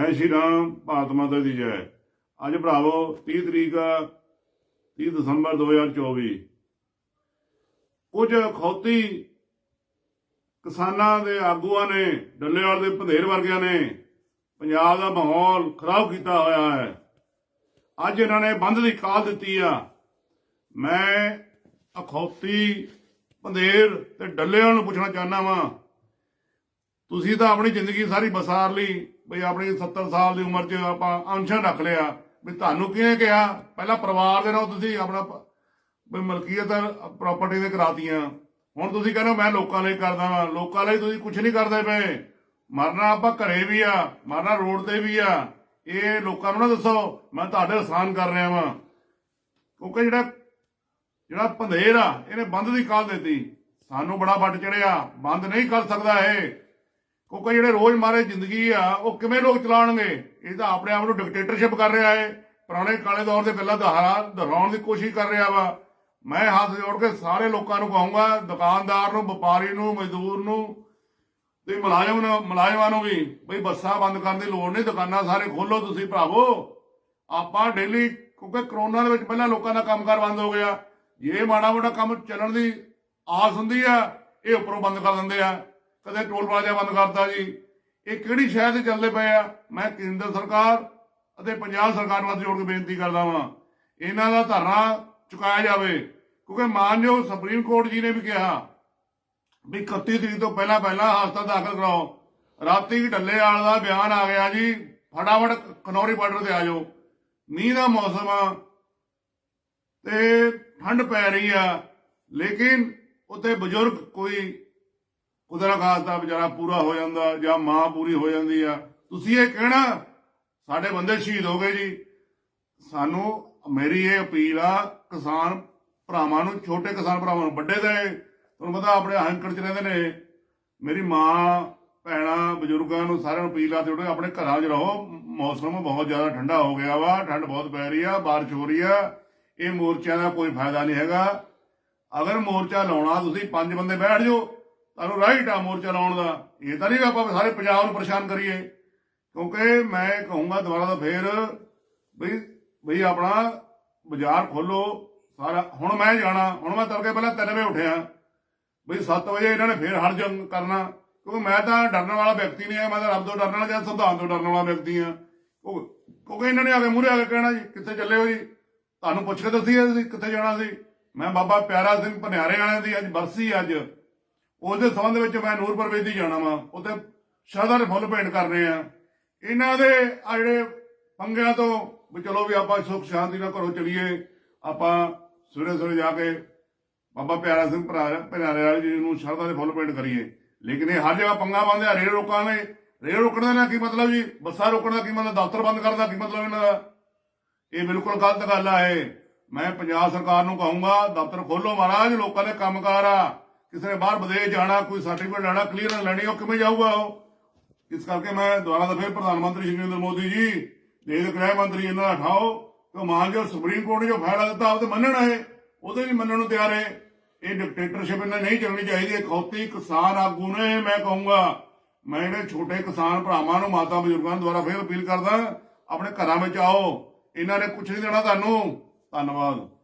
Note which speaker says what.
Speaker 1: ਜੈ ਸ਼੍ਰੀ ਰਾਮ, ਭਾਰਤ ਮਾਤਾ ਦੀ ਜੈ। ਅੱਜ ਭਰਾਵੋ 30 ਤਰੀਕ ਆ 30 ਦਸੰਬਰ 2024 ਕੁਝ ਖੌਤੀ ਕਿਸਾਨਾਂ ਦੇ ਆਗੂਆਂ ਨੇ, ਡੱਲੇਵਾਲ ਦੇ ਭੰਦੇਰ ਵਰਗਿਆਂ ਨੇ, ਪੰਜਾਬ ਦਾ ਮਾਹੌਲ ਖਰਾਬ ਕੀਤਾ ਹੋਇਆ ਹੈ। ਅੱਜ ਇਹਨਾਂ ਨੇ ਬੰਦ ਦੀ ਕਾਲ ਦਿੱਤੀ ਆ। ਮੈਂ ਅਖੌਤੀ ਭੰਦੇਰ ਤੇ ਡੱਲੇਵਾਲ ਨੂੰ ਪੁੱਛਣਾ ਚਾਹੁੰਦਾ ਵਾਂ ਤੁਸੀਂ ਤਾਂ ਆਪਣੀ ਜ਼ਿੰਦਗੀ ਸਾਰੀ ਬਸਾਰ ਲਈ, ਬਈ ਆਪਣੀ 70 ਸਾਲ ਦੀ ਉਮਰ 'ਚ ਆਪਾਂ ਅਨਸ਼ਨ ਰੱਖ ਲਿਆ। ਵੀ ਤੁਹਾਨੂੰ ਕਿਹਨੇ ਕਿਹਾ? ਪਹਿਲਾਂ ਪਰਿਵਾਰ ਦੇ ਨਾਲ ਤੁਸੀਂ ਆਪਣਾ ਪ- ਮਲਕੀਅਤ ਪ੍ਰਾਪਰਟੀ ਦੇ ਕਰਾਤੀਆਂ। ਹੁਣ ਤੁਸੀਂ ਕਹਿੰਦੇ ਮੈਂ ਲੋਕਾਂ ਲਈ ਕਰਦਾ ਵਾਂ। ਲੋਕਾਂ ਲਈ ਤੁਸੀਂ ਕੁਝ ਨਹੀਂ ਕਰਦੇ ਪਏ। ਮਰਨਾ ਆਪਾਂ ਘਰੇ ਵੀ ਆ, ਮਰਨਾ ਰੋਡ ਤੇ ਵੀ ਆ। ਇਹ ਲੋਕਾਂ ਨੂੰ ਨਾ ਦੱਸੋ, ਮੈਂ ਤੁਹਾਡੇ ਆਸਾਨ ਕਰ ਰਿਹਾ ਵਾਂ। ਕਿਉਂਕਿ ਜਿਹੜਾ ਜਿਹੜਾ ਪੰਧੇਰ ਆ, ਇਹਨੇ ਬੰਦ ਦੀ ਕਾਲ ਦਿੱਤੀ। ਸਾਨੂੰ ਬੜਾ ਵੱਟ ਚੜਿਆ। ਬੰਦ ਨਹੀਂ ਕਰ ਸਕਦਾ ਇਹ। ਕਿਉਂਕਿ ਜਿਹੜੇ ਰੋਜ਼ ਮਾਰੇ ਜ਼ਿੰਦਗੀ ਆ, ਉਹ ਕਿਵੇਂ ਲੋਕ ਚਲਾਉਣਗੇ? ਇਹ ਤਾਂ ਆਪਣੇ ਆਪ ਨੂੰ ਡਿਕਟੇਟਰਸ਼ਿਪ ਕਰ ਰਿਹਾ ਹੈ ਪੁਰਾਣੇ ਕਾਲੇ ਦੌਰ ਦੇ ਪਹਿਲਾਂ ਦੁਹਰਾ ਦੁਹਰਾਉਣ ਦੀ ਕੋਸ਼ਿਸ਼ ਕਰ ਰਿਹਾ ਵਾ। ਮੈਂ ਹੱਥ ਜੋੜ ਕੇ ਸਾਰੇ ਲੋਕਾਂ ਨੂੰ ਕਹੂੰਗਾ, ਦੁਕਾਨਦਾਰ ਨੂੰ, ਵਪਾਰੀ ਨੂੰ, ਮਜ਼ਦੂਰ ਨੂੰ, ਤੇ ਮੁਲਾਜ਼ਮ ਨੂੰ, ਮੁਲਾਜ਼ਮਾਂ ਨੂੰ ਵੀ, ਬਈ ਬੱਸਾਂ ਬੰਦ ਕਰਨ ਦੀ ਲੋੜ ਨਹੀਂ, ਦੁਕਾਨਾਂ ਸਾਰੇ ਖੋਲੋ ਤੁਸੀਂ ਭਰਾਵੋ। ਆਪਾਂ ਡੇਲੀ ਕਿਉਂਕਿ ਕਰੋਨਾ ਦੇ ਵਿੱਚ ਪਹਿਲਾਂ ਲੋਕਾਂ ਦਾ ਕੰਮਕਾਰ ਬੰਦ ਹੋ ਗਿਆ। ਜੇ ਮਾੜਾ ਮੋਟਾ ਕੰਮ ਚੱਲਣ ਦੀ ਆਸ ਹੁੰਦੀ ਆ, ਇਹ ਉੱਪਰੋਂ ਬੰਦ ਕਰ ਦਿੰਦੇ ਆ। ਕਦੇ ਟੋਲ ਪਲਾਜ਼ਾ ਬੰਦ ਕਰਤਾ ਜੀ। ਇਹ ਕਿਹੜੀ ਸ਼ਹਿਰ ਤੇ ਚੱਲਦੇ ਪਏ ਆ? ਮੈਂ ਕੇਂਦਰ ਸਰਕਾਰ ਅਤੇ ਪੰਜਾਬ ਸਰਕਾਰ ਨੂੰ ਜੋੜ ਕੇ ਬੇਨਤੀ ਕਰਦਾ ਵਾਂ। ਇਹਨਾਂ ਦਾ ਧਰਨਾ ਚੁਕਾਇਆ ਜਾਵੇ। ਕਿਉਂਕਿ ਮਾਨਯੋਗ ਸੁਪਰੀਮ ਕੋਰਟ ਜੀ ਨੇ ਵੀ ਕਿਹਾ ਵੀ 31 ਤਰੀਕ ਤੋਂ ਪਹਿਲਾਂ ਪਹਿਲਾਂ ਹਸਪਤਾਲ ਦਾਖਲ ਕਰਾਓ। ਰਾਤੀ ਢੱਲੇ ਵਾਲ ਦਾ ਬਿਆਨ ਆ ਗਿਆ ਜੀ। ਫਟਾਫਟ ਕਨੌਰੀ ਬਾਰਡਰ ਤੇ ਆ ਜਾਓ। ਮੀਂਹ ਦਾ ਮੌਸਮ ਆ ਤੇ ਠੰਡ ਪੈ ਰਹੀ ਆ। ਲੇਕਿਨ ਉੱਤੇ ਬਜ਼ੁਰਗ ਕੋਈ ਕੁਦਰਤ ਖਾਸਤਾ ਵਿਚਾਰਾ ਪੂਰਾ ਹੋ ਜਾਂਦਾ, ਜਾਂ ਮਾਂ ਪੂਰੀ ਹੋ ਜਾਂਦੀ ਆ। ਤੁਸੀਂ ਇਹ ਕਹਿਣਾ, ਸਾਡੇ ਬੰਦੇ ਸ਼ਹੀਦ ਹੋ ਗਏ ਜੀ। ਸਾਨੂੰ, ਮੇਰੀ ਇਹ ਅਪੀਲ ਆ, ਕਿਸਾਨ ਭਰਾਵਾਂ ਨੂੰ, ਛੋਟੇ ਕਿਸਾਨ ਭਰਾਵਾਂ ਨੂੰ ਵੱਡੇ ਦੇ ਤੁਹਾਨੂੰ ਪਤਾ ਆਪਣੇ ਹੰਕੜ ਚ ਰਹਿੰਦੇ ਨੇ। ਮੇਰੀ ਮਾਂ, ਭੈਣਾਂ, ਬਜ਼ੁਰਗਾਂ ਨੂੰ ਸਾਰਿਆਂ ਨੂੰ ਅਪੀਲ ਆ ਤੇ ਆਪਣੇ ਘਰਾਂ 'ਚ ਰਹੋ। ਮੌਸਮ ਬਹੁਤ ਜ਼ਿਆਦਾ ਠੰਡਾ ਹੋ ਗਿਆ ਵਾ, ਠੰਡ ਬਹੁਤ ਪੈ ਰਹੀ ਆ, ਬਾਰਿਸ਼ ਹੋ ਰਹੀ ਆ। ਇਹ ਮੋਰਚਿਆਂ ਦਾ ਕੋਈ ਫਾਇਦਾ ਨਹੀਂ ਹੈਗਾ। ਅਗਰ ਮੋਰਚਾ ਲਾਉਣਾ, ਤੁਸੀਂ ਪੰਜ ਬੰਦੇ ਬੈਠ ਜਾਓ। ਤੁਹਾਨੂੰ ਰਾਈਟ ਆ ਮੋਰਚਾ ਲਾਉਣ ਦਾ। ਇਹ ਤਾਂ ਨਹੀਂ ਵੀ ਆਪਾਂ ਸਾਰੇ ਪੰਜਾਬ ਨੂੰ ਪਰੇਸ਼ਾਨ ਕਰੀਏ। ਕਿਉਂਕਿ ਮੈਂ ਕਹੂੰਗਾ ਦੁਬਾਰਾ ਤਾਂ ਫੇਰ ਬਈ ਬਈ ਆਪਣਾ ਬਾਜ਼ਾਰ ਖੋਲੋ ਸਾਰਾ ਹੁਣ ਮੈਂ ਜਾਣਾ। ਹੁਣ ਮੈਂ ਤੜਕੇ ਪਹਿਲਾਂ 3 ਵਜੇ ਉੱਠਿਆ। ਬਈ 7 ਵਜੇ ਇਹਨਾਂ ਨੇ ਫੇਰ ਹਰ ਜੰਗ ਕਰਨਾ। ਕਿਉਂਕਿ ਮੈਂ ਤਾਂ ਡਰਨ ਵਾਲਾ ਵਿਅਕਤੀ ਨਹੀਂ ਆ। ਮੈਂ ਤਾਂ ਰੱਬ ਤੋਂ ਡਰਨ ਵਾਲਾ ਜਾਂ ਸੰਵਿਧਾਨ ਤੋਂ ਡਰਨ ਵਾਲਾ ਵਿਅਕਤੀ ਆ। ਕਿਉਂਕਿ ਇਹਨਾਂ ਨੇ ਆ ਕੇ ਮੂਹਰੇ ਆ ਕੇ ਕਹਿਣਾ ਜੀ, ਕਿੱਥੇ ਚੱਲੇ ਹੋ ਜੀ? ਤੁਹਾਨੂੰ ਪੁੱਛ ਕੇ ਦੱਸੀਏ ਤੁਸੀਂ ਕਿੱਥੇ ਜਾਣਾ ਸੀ? ਮੈਂ ਬਾਬਾ ਪਿਆਰਾ ਸਿੰਘ ਭਨਿਆਰੇ ਵਾਲਿਆਂ ਦੀ ਅੱਜ ਬਰਸੀ ਅੱਜ। ਉਹਦੇ ਸੰਬੰਧ ਵਿੱਚ ਮੈਂ ਨੂਰਪੁਰ ਵੇਦੀ ਜਾਣਾ ਵਾ। ਉੱਥੇ ਸ਼ਰਧਾ ਦੇ ਫੁੱਲ ਭੇਂਟ ਕਰਨੇ ਆ। ਇਹਨਾਂ ਦੇ ਆ ਜਿਹੜੇ ਪੰਗਿਆਂ ਤੋਂ ਵੀ ਚਲੋ ਵੀ ਆਪਾਂ ਸੁਖ ਸ਼ਾਂਤੀ ਨਾਲ ਘਰੋਂ ਚਲੀਏ। ਆਪਾਂ ਸਵੇਰੇ ਸਵੇਰੇ ਜਾ ਕੇ ਬਾਬਾ ਪਿਆਰਾ ਸਿੰਘ ਭਰਾ ਵਾਲੇ ਜੀ ਨੂੰ ਸ਼ਰਧਾ ਦੇ ਫੁੱਲ ਭੇਂਟ ਕਰੀਏ। ਲੇਕਿਨ ਇਹ ਹਰ ਜਗ੍ਹਾ ਪੰਗਾ ਪਾਉਂਦੇ ਆ, ਰੇਲ ਰੋਕਾਂ ਨੇ। ਰੇਲ ਰੋਕਣ ਦਾ ਨਾ ਕੀ ਮਤਲਬ ਜੀ? ਬੱਸਾਂ ਰੋਕਣ ਦਾ ਕੀ ਮਤਲਬ? ਦਫ਼ਤਰ ਬੰਦ ਕਰਨ ਦਾ ਕੀ ਮਤਲਬ ਇਹਨਾਂ ਦਾ? ਇਹ ਬਿਲਕੁਲ ਗਲਤ ਗੱਲ ਆ ਇਹ। ਮੈਂ ਪੰਜਾਬ ਸਰਕਾਰ ਨੂੰ ਕਹੂੰਗਾ, ਦਫ਼ਤਰ ਖੋਲੋ ਮਹਾਰਾਜ, ਲੋਕਾਂ ਦੇ ਕੰਮਕਾਰ ਆ। ਕਿਸੇ ਨੇ ਬਾਹਰ ਵਿਦੇਸ਼ ਜਾਣਾ, ਕੋਈ ਸਰਟੀਫਿਕੇਟ ਲੈਣਾ ਕਲੀਅਰ ਲੈਣੀ, ਉਹ ਕਿਵੇਂ ਜਾਊਗਾ ਉਹ? ਇਸ ਕਰਕੇ ਮੈਂ ਦੁਬਾਰਾ ਦਾ ਫਿਰ ਪ੍ਰਧਾਨ ਮੰਤਰੀ ਸ਼੍ਰੀ ਨਰਿੰਦਰ ਮੋਦੀ ਜੀ ਦੇ ਗ੍ਰਹਿ ਮੰਤਰੀ ਇਹਨਾਂ ਦਾ ਉਠਾਓ ਕਿ ਮਾਨਯੋਗ ਸੁਪਰੀਮ ਕੋਰਟ ਨੇ ਜੋ ਫੈਸਲਾ ਦਿੱਤਾ, ਉਹ ਮੰਨਣਾ ਹੈ ਉਹਦੇ ਵੀ ਮੰਨਣ ਨੂੰ ਤਿਆਰ ਹੈ। ਇਹ ਡਿਕਟੇਟਰਸ਼ਿਪ ਇਹਨਾਂ ਨਹੀਂ ਚੱਲਣੀ ਚਾਹੀਦੀ, ਇਹ ਖੌਤੀ ਕਿਸਾਨ ਆਗੂ ਨੇ, ਮੈਂ ਕਹੂੰਗਾ। ਮੈਂ ਜਿਹੜੇ ਛੋਟੇ ਕਿਸਾਨ ਭਰਾਵਾਂ ਨੂੰ, ਮਾਤਾ ਬਜ਼ੁਰਗਾਂ ਨੂੰ ਦੁਆਰਾ ਫੇਰ ਅਪੀਲ ਕਰਦਾ, ਆਪਣੇ ਘਰਾਂ ਵਿੱਚ ਆਓ, ਇਹਨਾਂ ਨੇ ਕੁਝ ਨਹੀਂ ਦੇਣਾ ਤੁਹਾਨੂੰ। ਧੰਨਵਾਦ।